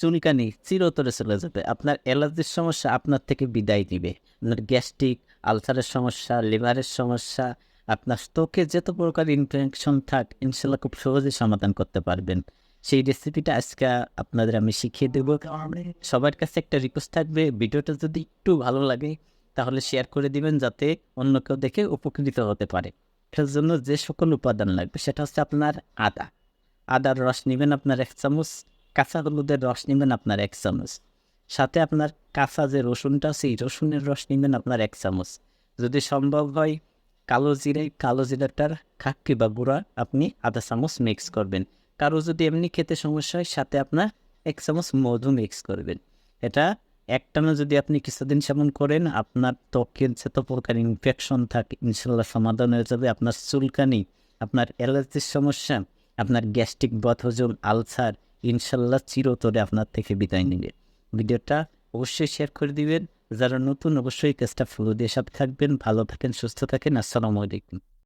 চুলকানি চিরতরে চলে যাবে। আপনার অ্যালার্জির সমস্যা আপনার থেকে বিদায় দিবে আপনার গ্যাস্ট্রিক, আলসারের সমস্যা, লিভারের সমস্যা, আপনার ত্বকে যত প্রকার ইনফেকশন থাক, ইনশাল্লাহ খুব সহজে সমাধান করতে পারবেন। সেই রেসিপিটা আজকে আপনাদের আমি শিখিয়ে দেবো। সবার কাছে একটা রিকোয়েস্ট থাকবে, ভিডিওটা যদি একটু ভালো লাগে, তাহলে শেয়ার করে দিবেন যাতে অন্য কেউ দেখে উপকৃত হতে পারে। এটার জন্য যে সকল উপাদান লাগবে, সেটা হচ্ছে আপনার আদা। আদার রস নেবেন আপনার এক চামচ। কাঁচা হলুদের রস নেবেন আপনার এক চামচ। সাথে আপনার কাঁচা যে রসুনটা আছে, এই রসুনের রস নেবেন আপনার এক চামচ। যদি সম্ভব হয়, কালো জিরে, কালো জিরাটার খাক্কি বা গুঁড়া আপনি আধা চামচ মিক্স করবেন। কারও যদি এমনি খেতে সমস্যা হয়, সাথে আপনার এক চামচ মধু মিক্স করবেন। এটা একটানা যদি আপনি কিছুদিন সেবন করেন, আপনার ত্বকের যত প্রকার ইনফেকশন থাকে, ইনশাল্লাহ সমাধান হয়ে যাবে। আপনার চুলকানি, আপনার অ্যালার্জির সমস্যা, আপনার গ্যাস্ট্রিক বদহজম আলসার ইনশাল্লাহ চিরতরে আপনার থেকে বিদায় নেবে। ভিডিওটা অবশ্যই শেয়ার করে দিবেন। যারা নতুন, অবশ্যই কাজটা ফলো দিয়ে সাথে থাকবেন। ভালো থাকেন, সুস্থ থাকেন। আসসালামু আলাইকুম।